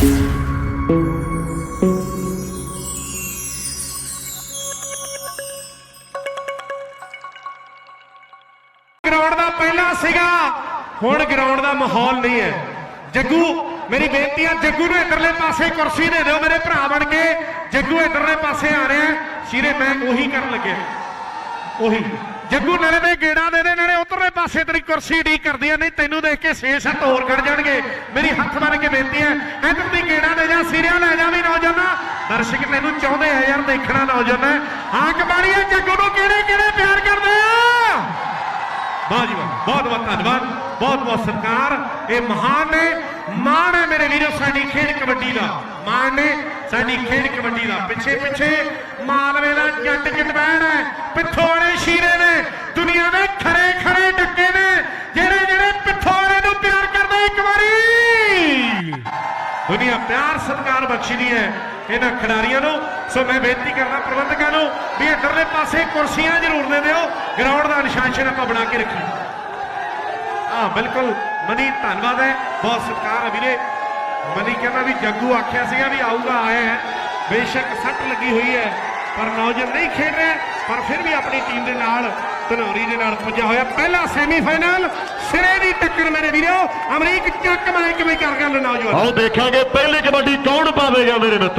Ground ਦਾ ਪਹਿਲਾ ਸੀਗਾ। ਹੁਣ ਗਰਾਊਂਡ ਦਾ ਮਾਹੌਲ ਨਹੀਂ ਹੈ। ਜੱਗੂ, ਮੇਰੀ ਬੇਨਤੀ ਆ, ਜੱਗੂ ਨੂੰ ਇਧਰਲੇ ਪਾਸੇ ਕੁਰਸੀ ਦੇ ਦਿਓ, ਮੇਰੇ ਭਰਾ ਬਣ ਕੇ। ਜੱਗੂ ਇਧਰਲੇ ਪਾਸੇ ਆ ਰਿਹਾ ਹੈ। ਸ਼ੀਰੇ, ਮੈਂ ਉਹੀ ਕਰਨ ਲੱਗਿਆ। ਉਹੀ। ਜੱਗੂ, ਨਾਲੇ ਦੇ ਗੇੜਾ ਦੇ ਦੇ, ਨਾਲੇ ਉਧਰਲੇ ਪਾਸੇ ਤੇਰੀ ਕੁਰਸੀ ਢੀ ਕਰਦੀਆਂ ਨਹੀਂ, ਤੈਨੂੰ ਦੇਖ ਕੇ ਛੇ ਸੱਤ ਹੋਰ ਖੜ ਜਾਣਗੇ। ਮੇਰੀ ਹੱਥ ਬਣ ਬੇਨਤੀ ਹੈ ਇਧਰ ਦੀ ਗੇੜਾ ਦੇ ਜਾ ਸਿਰਿਆ ਲੈ ਜਾ ਵੀ ਨੌਜਵਾਨਾ? ਦਰਸ਼ਕ ਤੈਨੂੰ ਚਾਹੁੰਦੇ ਆ ਯਾਰ ਦੇਖਣਾ ਨੌਜਵਾਨਾ। ਹਾਂ, ਕਬਾੜੀਆ, ਜੱਗੂ ਨੂੰ ਕਿਹੜੇ ਕਿਹੜੇ ਪਿਆਰ ਕਰਦੇ ਆ? ਵਾਹ ਜੀ ਵਾਹ, ਬਹੁਤ ਬਹੁਤ ਧੰਨਵਾਦ, ਬਹੁਤ ਬਹੁਤ ਸਤਿਕਾਰ ਇਹ ਮਹਾਨ ਨੇ, ਮਾਣ ਹੈ ਮੇਰੇ ਵੀਰੋ, ਸਾਡੀ ਖੇਡ ਕਬੱਡੀ ਦਾ। ਮਾਣ ਨੇ ਸਾਡੀ ਖੇਡ ਕਬੱਡੀ ਦਾ। ਪਿੱਛੇ ਪਿੱਛੇ ਮਾਲਵੇ ਦਾ ਜੱਟ ਜਟਵੈਣ ਹੈ, ਪਿੱਥੋੜੇ ਸ਼ੀਰੇ ਨੇ ਦੁਨੀਆ ਦੇ ਖਰੇ ਖਰੇ ਡੱਕੇ ਨੇ ਜਿਹੜੇ ਜਿਹੜੇ ਪਿੱਥੋੜੇ ਨੂੰ ਪਿਆਰ ਕਰਦੇ ਇੱਕ ਵਾਰੀ ਦੁਨੀਆ ਪਿਆਰ, ਸਤਿਕਾਰ ਬਖਸ਼ਦੀ ਹੈ ਇਹਨਾਂ ਖਿਡਾਰੀਆਂ ਨੂੰ। ਸੋ ਮੈਂ ਬੇਨਤੀ ਕਰਦਾ ਪ੍ਰਬੰਧਕਾਂ ਨੂੰ ਵੀ ਇੱਧਰਲੇ ਪਾਸੇ ਕੁਰਸੀਆਂ ਜ਼ਰੂਰ ਦੇ ਦਿਓ। ਗਰਾਊਂਡ ਦਾ ਅਨੁਸ਼ਾਸਨ ਆਪਾਂ ਬਣਾ ਕੇ ਰੱਖੀ ਹਾਂ, ਬਿਲਕੁਲ। ਮਨੀ, ਧੰਨਵਾਦ ਹੈ। ਬਹੁਤ ਸਤਿਕਾਰ ਹੈ ਵੀਰੇ। ਮਨੀ ਕਹਿੰਦਾ ਵੀ ਜੱਗੂ ਆਖਿਆ ਸੀਗਾ ਵੀ ਆਊਗਾ, ਆਇਆ ਹੈ। ਬੇਸ਼ੱਕ ਸੱਟ ਲੱਗੀ ਹੋਈ ਹੈ, ਪਰ ਨੌਜਵਾਨ ਨਹੀਂ ਖੇਡ ਰਿਹਾ, ਪਰ ਫਿਰ ਵੀ ਆਪਣੀ ਟੀਮ ਦੇ ਨਾਲ, ਧਨੌਰੀ ਦੇ ਨਾਲ ਪੁੱਜਾ ਹੋਇਆ। ਪਹਿਲਾ ਸੈਮੀਫਾਈਨਲ ਸਿਰੇ ਦੀ ਟੱਕਰ ਮੇਰੇ ਵੀਰੋ ਅਮਰੀਕ ਚੱਕ ਮੈਂ ਕਿਵੇਂ ਕਰ ਗਿਆ ਨੌਜਵਾਨ। ਆਓ ਦੇਖਾਂਗੇ, ਪਹਿਲੀ ਕਬੱਡੀ ਕੌਣ ਪਾਵੇਗਾ ਮੇਰੇ ਮਿੱਤਰੋ?